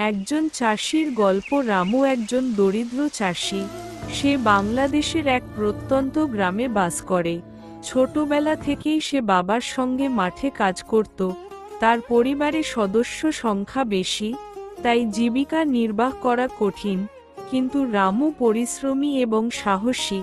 একজন চাষির গল্প, রামু একজন দরিদ্র চাষি। সে বাংলাদেশের এক প্রত্যন্ত গ্রামে বাস করে। ছোটবেলা থেকেই সে বাবার সঙ্গে মাঠে কাজ করত। তার পরিবারে সদস্য সংখ্যা বেশি, তাই জীবিকা নির্বাহ করা কঠিন। কিন্তু রামু পরিশ্রমী এবং সাহসী।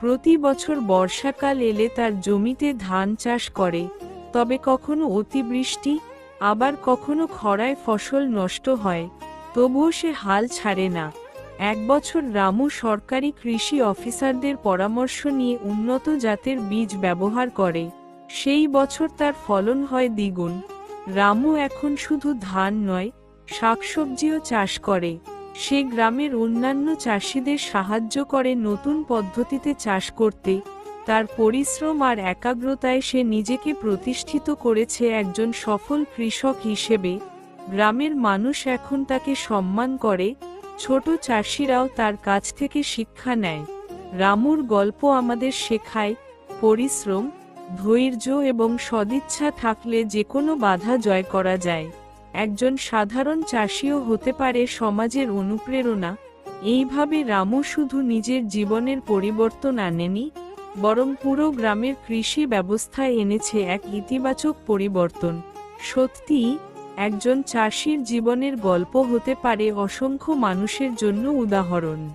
প্রতি বছর বর্ষাকাল এলে তার জমিতে ধান চাষ করে। তবে কখনো অতিবৃষ্টি আবার কখনো খরায় ফসল নষ্ট হয়, তবুও সে হাল ছাড়ে না। এক বছর রামু সরকারি কৃষি অফিসারদের পরামর্শ নিয়ে উন্নত জাতের বীজ ব্যবহার করে, সেই বছর তার ফলন হয় দ্বিগুণ। রামু এখন শুধু ধান নয়, শাকসবজিও চাষ করে। সে গ্রামের অন্যান্য চাষিদের সাহায্য করে নতুন পদ্ধতিতে চাষ করতে তার পরিশ্রম আর একাগ্রতায় সে নিজেকে প্রতিষ্ঠিত করেছে একজন সফল কৃষক হিসেবে। গ্রামের মানুষ এখন তাকে সম্মান করে, ছোট চাষিরাও তার কাছ থেকে শিক্ষা নেয়। রামুর গল্প আমাদের শেখায়, পরিশ্রম, ধৈর্য এবং সদিচ্ছা থাকলে যে কোনো বাধা জয় করা যায়। একজন সাধারণ চাষিও হতে পারে সমাজের অনুপ্রেরণা। এইভাবে রামু শুধু নিজের জীবনের পরিবর্তন আনেনি বরং পুরো গ্রামের কৃষি ব্যবস্থায় এনেছে এক ইতিবাচক পরিবর্তন। সত্যি একজন চাষির জীবনের গল্প হতে পারে অসংখ্য মানুষের জন্য উদাহরণ।